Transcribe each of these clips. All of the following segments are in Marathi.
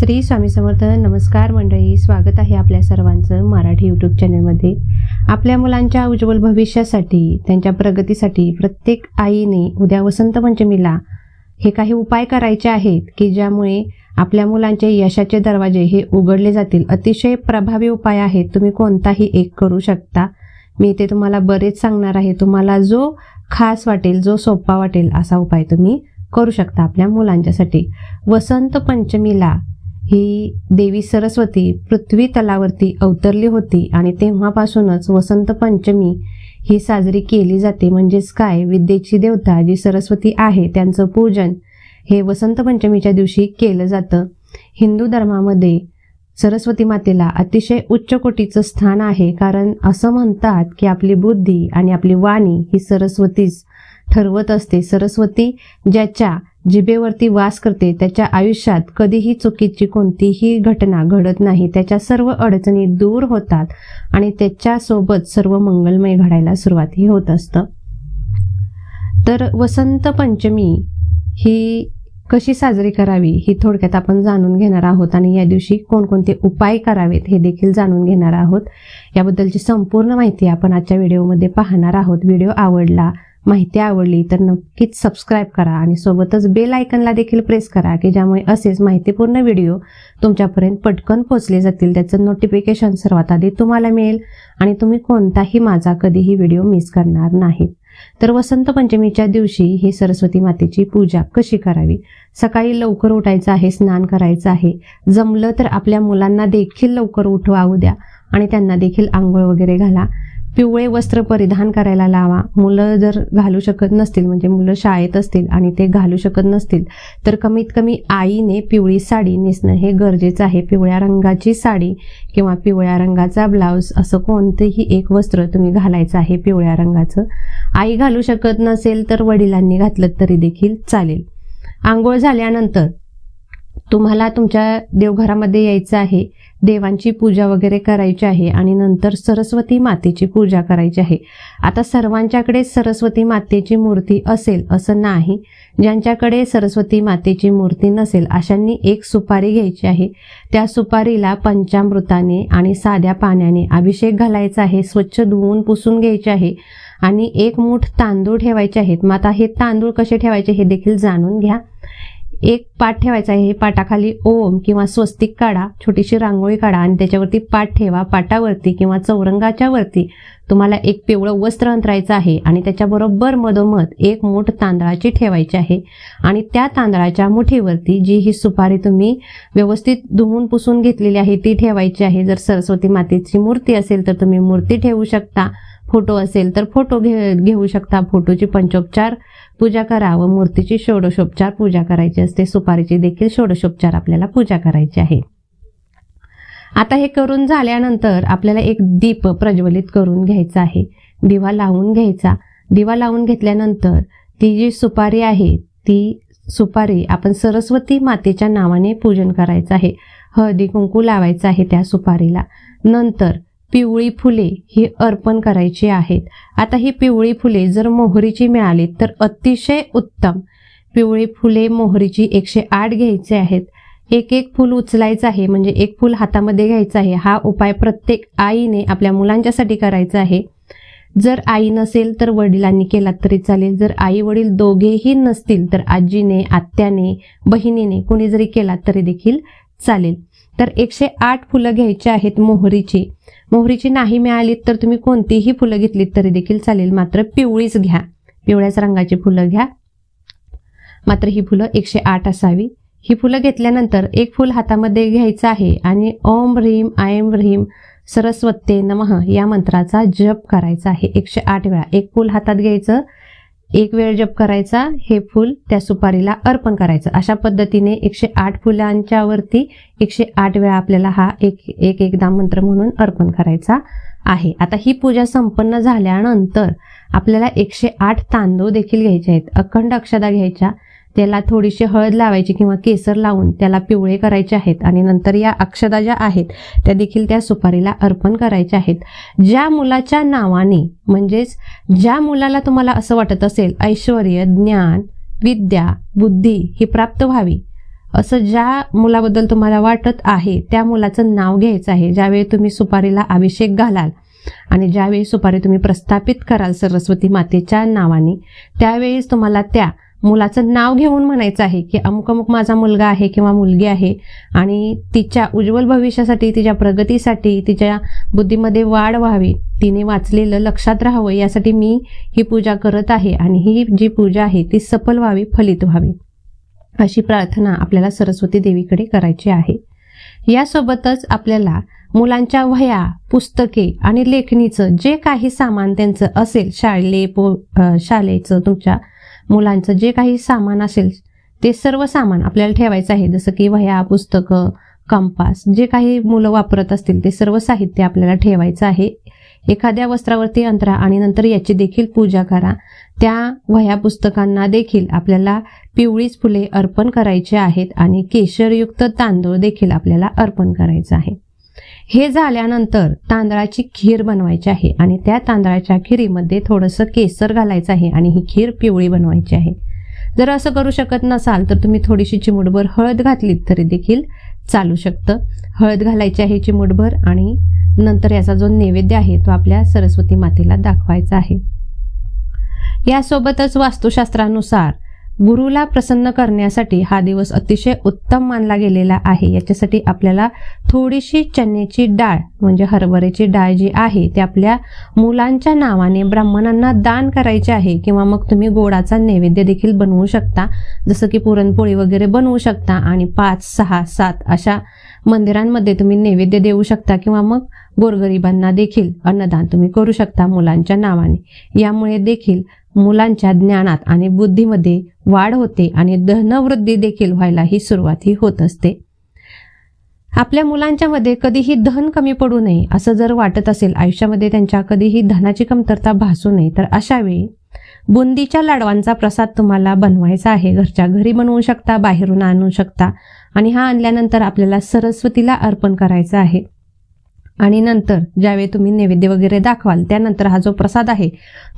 श्री स्वामी समर्थ नमस्कार मंडळी स्वागत आहे आपल्या सर्वांचं मराठी यूट्यूब चॅनलमध्ये आपल्या मुलांच्या उज्ज्वल भविष्यासाठी त्यांच्या प्रगतीसाठी प्रत्येक आईने उद्या वसंत पंचमीला हे काही उपाय करायचे आहेत की ज्यामुळे आपल्या मुलांचे यशाचे दरवाजे हे उघडले जातील. अतिशय प्रभावी उपाय आहेत. तुम्ही कोणताही एक करू शकता. मी ते तुम्हाला बरेच सांगणार आहे. तुम्हाला जो खास वाटेल जो सोपा वाटेल असा उपाय तुम्ही करू शकता आपल्या मुलांच्यासाठी. वसंत पंचमीला ही देवी सरस्वती पृथ्वी तलावरती अवतरली होती आणि तेव्हापासूनच वसंत पंचमी ही साजरी केली जाते. म्हणजेच काय? विद्येची देवता जी सरस्वती आहे त्यांचं पूजन हे वसंत पंचमीच्या दिवशी केलं जातं. हिंदू धर्मामध्ये सरस्वती मातेला अतिशय उच्च कोटीचं स्थान आहे कारण असं म्हणतात की आपली बुद्धी आणि आपली वाणी ही सरस्वतीच ठरवत असते. सरस्वती ज्याच्या जिभेवरती वास करते त्याच्या आयुष्यात कधीही चुकीची कोणतीही घटना घडत नाही. त्याच्या सर्व अडचणी दूर होतात आणि त्याच्यासोबत सर्व मंगलमय घडायला सुरुवातही होत असतं. तर वसंत पंचमी ही कशी साजरी करावी ही थोडक्यात आपण जाणून घेणार आहोत आणि या दिवशी कोणकोणते उपाय करावेत हे देखील जाणून घेणार आहोत. याबद्दलची संपूर्ण माहिती आपण आजच्या व्हिडिओमध्ये पाहणार आहोत. व्हिडिओ आवडला माहिती आवडली तर नक्कीच सबस्क्राईब करा आणि सोबतच बेल आयकनला देखील प्रेस करा की ज्यामुळे असेच माहितीपूर्ण व्हिडिओ तुमच्यापर्यंत पटकन पोहोचले जातील. त्याचं नोटिफिकेशन सर्वात आधी तुम्हाला मिळेल आणि तुम्ही कोणताही माझा कधीही व्हिडिओ मिस करणार नाहीत. तर वसंत पंचमीच्या दिवशी ही सरस्वती मातेची पूजा कशी करावी? सकाळी लवकर उठायचं आहे स्नान करायचं आहे. जमलं तर आपल्या मुलांना देखील लवकर उठवा द्या आणि त्यांना देखील आंघोळ वगैरे घाला. पिवळे वस्त्र परिधान करायला लावा. मुलं जर घालू शकत नसतील म्हणजे मुलं शाळेत असतील आणि ते घालू शकत नसतील तर कमीत कमी आईने पिवळी साडी नेसणं हे गरजेचं आहे. पिवळ्या रंगाची साडी किंवा पिवळ्या रंगाचा ब्लाऊज असं कोणतंही एक वस्त्र तुम्ही घालायचं आहे पिवळ्या रंगाचं. आई घालू शकत नसेल तर वडिलांनी घातलं तरी देखील चालेल. आंघोळ झाल्यानंतर तुम्हाला तुमच्या देवघरामध्ये यायचं आहे देवांची पूजा वगैरे करायची आहे आणि नंतर सरस्वती मातेची पूजा करायची आहे. आता सर्वांच्याकडे सरस्वती मातेची मूर्ती असेल असं नाही ज्यांच्याकडे सरस्वती मातेची मूर्ती नसेल अशांनी एक सुपारी घ्यायची आहे. त्या सुपारीला पंचामृताने आणि साध्या पाण्याने अभिषेक घालायचा आहे स्वच्छ धुवून पुसून घ्यायचे आहे आणि एक मूठ तांदूळ ठेवायचे आहेत. मग आता हे तांदूळ कसे ठेवायचे हे देखील जाणून घ्या. एक पाठ ठेवायचा आहे. पाटाखाली ओम किंवा स्वस्तिक काढा छोटीशी रांगोळी काढा आणि त्याच्यावरती पाठ ठेवा. पाटावरती किंवा चौरंगाच्या वरती तुम्हाला एक पिवळं वस्त्र अंतरायचं आहे आणि त्याच्याबरोबर मधोमध एक मूठ तांदळाची ठेवायची आहे. आणि त्या तांदळाच्या मुठीवरती जी ही सुपारी तुम्ही व्यवस्थित धुवून पुसून घेतलेली आहे ती ठेवायची आहे. जर सरस्वती मातेची मूर्ती असेल तर तुम्ही मूर्ती ठेवू शकता. फोटो असेल तर फोटो घे घेऊ शकता. फोटोची पंचोपचार पूजा करा व मूर्तीची षोडशोपचार पूजा करायची असते. सुपारीची देखील षोडशोपचार आपल्याला पूजा करायची आहे. आता हे करून झाल्यानंतर आपल्याला एक दीप प्रज्वलित करून घ्यायचा आहे. दिवा लावून घ्यायचा. दिवा लावून घेतल्यानंतर ती जी सुपारी आहे ती सुपारी आपण सरस्वती मातेच्या नावाने पूजन करायचं आहे. हळदी कुंकू लावायचं आहे त्या सुपारीला. नंतर पिवळी फुले ही अर्पण करायची आहेत. आता ही पिवळी फुले जर मोहरीची मिळाली तर अतिशय उत्तम. पिवळी फुले मोहरीची एकशे आठ घ्यायचे आहेत. एक एक फूल उचलायचं आहे म्हणजे एक फूल हातामध्ये घ्यायचं आहे. हा उपाय प्रत्येक आईने आपल्या मुलांच्यासाठी करायचा आहे. जर आई नसेल तर वडिलांनी केला तरी चालेल. जर आई वडील दोघेही नसतील तर आजीने आत्याने बहिणीने कोणी जरी केला तरी देखील चालेल. तर एकशे आठ फुलं घ्यायची आहेत मोहरीची. मोहरीची नाही मिळाली तर तुम्ही कोणतीही फुलं घेतलीत तरी देखील चालेल. मात्र पिवळीच घ्या. पिवळ्याच रंगाची फुलं घ्या. मात्र ही फुलं एकशे आठ असावी. ही फुलं घेतल्यानंतर एक फूल हातामध्ये घ्यायचं आहे आणि ओम ह्रीम आयम ह्रीम सरस्वते नमः या मंत्राचा जप करायचा आहे. एकशे आठ वेळा एक फूल हातात घ्यायचं एक वेळ जप करायचा हे फूल त्या सुपारीला अर्पण करायचं. अशा पद्धतीने एकशे आठ फुलांच्या वरती एकशे आठ वेळा आपल्याला हा एक एक एकदा मंत्र म्हणून अर्पण करायचा आहे. आता ही पूजा संपन्न झाल्यानंतर आपल्याला एकशे आठ तांदूळ देखील घ्यायचे आहेत. अखंड अक्षदा घ्यायच्या. त्याला थोडीशी हळद लावायची किंवा केसर लावून त्याला पिवळे करायचे आहेत आणि नंतर या अक्षदा ज्या आहेत त्या देखील त्या सुपारीला अर्पण करायच्या आहेत. ज्या मुलाच्या नावाने म्हणजेच ज्या मुलाला तुम्हाला असं वाटत असेल ऐश्वर ज्ञान विद्या बुद्धी ही प्राप्त व्हावी असं ज्या मुलाबद्दल तुम्हाला वाटत आहे त्या मुलाचं नाव घ्यायचं आहे ज्यावेळी तुम्ही सुपारीला अभिषेक घालाल आणि ज्यावेळी सुपारी तुम्ही प्रस्थापित कराल सरस्वती मातेच्या नावाने त्यावेळीच तुम्हाला त्या मुलाचं नाव घेऊन म्हणायचं आहे की अमुक अमुक माझा मुलगा आहे किंवा मुलगी आहे आणि तिच्या उज्ज्वल भविष्यासाठी तिच्या प्रगतीसाठी तिच्या बुद्धीमध्ये वाढ व्हावी तिने वाचलेलं लक्षात राहावं यासाठी मी ही पूजा करत आहे आणि ही जी पूजा आहे ती सफल व्हावी फलित व्हावी अशी प्रार्थना आपल्याला सरस्वती देवीकडे करायची आहे. यासोबतच आपल्याला मुलांच्या वह्या पुस्तके आणि लेखणीचं जे काही सामान त्यांचं असेल शाळे पो शाळेचं तुमच्या मुलांचं जे काही सामान असेल ते सर्व सामान आपल्याला ठेवायचं आहे. जसं की वह्या पुस्तकं कंपास जे काही मुलं वापरत असतील ते सर्व साहित्य आपल्याला ठेवायचं आहे. एखाद्या वस्त्रावरती अंतरा आणि नंतर याची देखील पूजा करा. त्या वह्या पुस्तकांना देखील आपल्याला पिवळीच फुले अर्पण करायची आहेत आणि केशरयुक्त तांदूळ देखील आपल्याला अर्पण करायचं आहे. हे झाल्यानंतर तांदळाची खीर बनवायची आहे आणि त्या तांदळाच्या खिरीमध्ये थोडंसं केसर घालायचं आहे आणि ही खीर पिवळी बनवायची आहे. जर असं करू शकत नसाल तर तुम्ही थोडीशी चिमूटभर हळद घातलीत तरी देखील चालू शकतं. हळद घालायची आहे चिमूटभर आणि नंतर याचा जो नैवेद्य आहे तो आपल्या सरस्वती मातेला दाखवायचा आहे. यासोबतच वास्तुशास्त्रानुसार गुरुला प्रसन्न करण्यासाठी हा दिवस अतिशय उत्तम मानला गेलेला आहे. याच्यासाठी आपल्याला थोडीशी चण्याची डाळ म्हणजे हरभऱ्याची डाळ जी आहे ती आपल्या मुलांच्या नावाने ब्राह्मणांना दान करायचे आहे किंवा मग तुम्ही गोडाचा नैवेद्य देखील बनवू शकता. जसं की पुरणपोळी वगैरे बनवू शकता आणि पाच सहा सात अशा मंदिरांमध्ये तुम्ही नैवेद्य देऊ शकता किंवा मग गोरगरिबांना देखील अन्नदान तुम्ही करू शकता मुलांच्या नावाने. यामुळे देखील मुलांच्या ज्ञानात आणि बुद्धीमध्ये वाढ होते आणि धनवृद्धी देखील व्हायला ही सुरुवात ही होत असते. आपल्या मुलांच्या मध्ये कधीही धन कमी पडू नये असं जर वाटत असेल आयुष्यामध्ये त्यांच्या कधीही धनाची कमतरता भासू नये तर अशा वेळी बुंदीच्या लाडवांचा प्रसाद तुम्हाला बनवायचा आहे. घरच्या घरी बनवू शकता बाहेरून आणू शकता. आणि हा आणल्यानंतर आपल्याला सरस्वतीला अर्पण करायचा आहे. आणि नंतर ज्यावेळी तुम्ही नैवेद्य वगैरे दाखवाल त्यानंतर हा जो प्रसाद आहे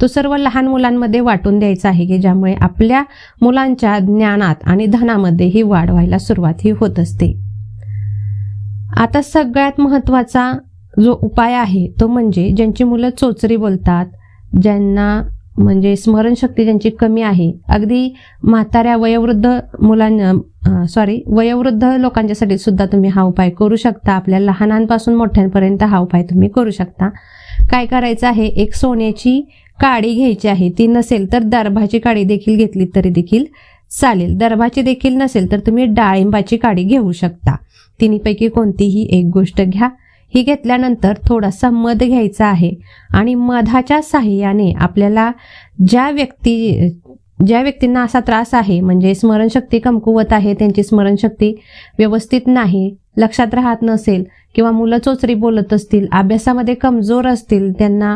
तो सर्व लहान मुलांमध्ये वाटून द्यायचा आहे की ज्यामुळे आपल्या मुलांच्या ज्ञानात आणि धनामध्ये ही वाढ व्हायला सुरुवात ही होत असते. आता सगळ्यात महत्त्वाचा जो उपाय आहे तो म्हणजे ज्यांची मुलं चोचरी बोलतात ज्यांना म्हणजे स्मरणशक्ती ज्यांची कमी आहे. अगदी म्हाताऱ्या वयोवृद्ध मुलांना सॉरी वयोवृद्ध लोकांच्यासाठी सुद्धा तुम्ही हा उपाय करू शकता. आपल्या लहानांपासून मोठ्यांपर्यंत हा उपाय तुम्ही करू शकता. काय करायचं आहे? एक सोन्याची काडी घ्यायची आहे. ती नसेल तर दर्भाची काडी देखील घेतली तरी देखील चालेल. दर्भाची देखील नसेल तर तुम्ही डाळिंबाची काडी घेऊ शकता. तिन्हीपैकी कोणतीही एक गोष्ट घ्या. ही घेतल्यानंतर थोडासा मध घ्यायचा आहे. आणि मधाच्या साह्याने आपल्याला ज्या व्यक्ती ज्या व्यक्तींना असा त्रास आहे म्हणजे स्मरणशक्ती कमकुवत आहे त्यांची स्मरणशक्ती व्यवस्थित नाही लक्षात राहत नसेल किंवा मुलं चोचरी बोलत असतील अभ्यासामध्ये कमजोर असतील त्यांना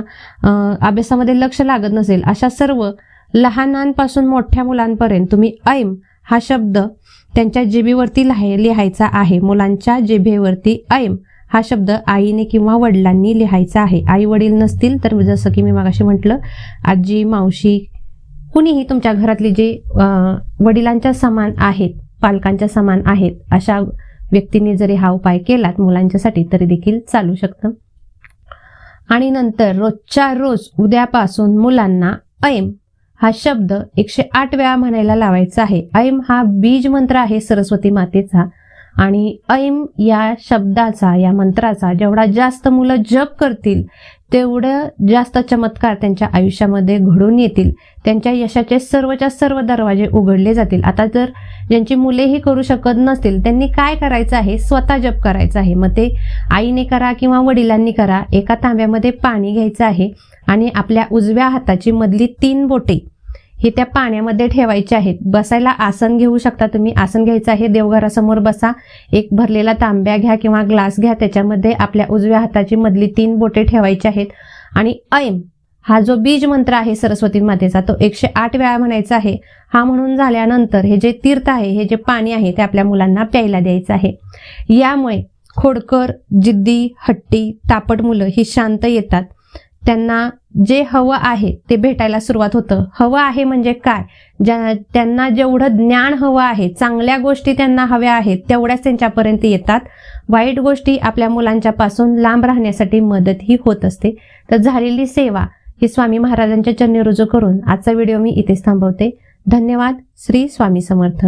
अभ्यासामध्ये लक्ष लागत नसेल अशा सर्व लहानांपासून मोठ्या मुलांपर्यंत तुम्ही ऐम हा शब्द त्यांच्या जिभेवरती लिहायचा आहे. मुलांच्या जिभेवरती ऐम हा शब्द आईने किंवा वडिलांनी लिहायचा आहे. आई वडील नसतील तर जसं की मी मागाशी म्हटलं आजी मावशी कुणीही तुमच्या घरातली जे वडिलांच्या समान आहेत पालकांच्या समान आहेत अशा व्यक्तींनी जरी हा उपाय केलात मुलांच्यासाठी तरी देखील चालू शकतं. आणि नंतर रोजच्या रोज उद्यापासून मुलांना ऐम हा शब्द एकशे आठ वेळा म्हणायला लावायचा आहे. ऐम हा बीज मंत्र आहे सरस्वती मातेचा. आणि ऐम या शब्दाचा या मंत्राचा जेवढा जास्त मुलं जप करतील तेवढं जास्त चमत्कार त्यांच्या आयुष्यामध्ये घडून येतील. त्यांच्या यशाचे सर्वच्या सर्व दरवाजे उघडले जातील. आता जर ज्यांची मुलेही करू शकत नसतील त्यांनी काय करायचं आहे? स्वतः जप करायचं आहे. मग ते आईने करा किंवा वडिलांनी करा एका तांब्यामध्ये पाणी घ्यायचं आहे आणि आपल्या उजव्या हाताची मधली तीन बोटे हे त्या पाण्यामध्ये ठेवायचे आहेत. बसायला आसन घेऊ शकता तुम्ही. आसन घ्यायचं आहे देवघरासमोर बसा. एक भरलेला तांब्या घ्या किंवा ग्लास घ्या. त्याच्यामध्ये आपल्या उजव्या हाताची मधली तीन बोटे ठेवायची आहेत. आणि ऐम हा जो बीज मंत्र आहे सरस्वती मातेचा तो एकशे आठ वेळा म्हणायचा आहे. हा म्हणून झाल्यानंतर हे जे तीर्थ आहे हे जे पाणी आहे ते आपल्या मुलांना प्यायला द्यायचं आहे. यामुळे खोडकर जिद्दी हट्टी तापट मुलं ही शांत येतात. त्यांना जे हवं आहे ते भेटायला सुरुवात होतं. हवं आहे म्हणजे काय? ज्या त्यांना जेवढं ज्ञान हवं आहे चांगल्या गोष्टी त्यांना हव्या आहेत तेवढ्याच त्यांच्यापर्यंत येतात. वाईट गोष्टी आपल्या मुलांच्या पासून लांब राहण्यासाठी मदतही होत असते. तर झालेली सेवा ही स्वामी महाराजांच्या चरणी रुजू करून आजचा व्हिडिओ मी इथेच थांबवते. धन्यवाद. श्री स्वामी समर्थ.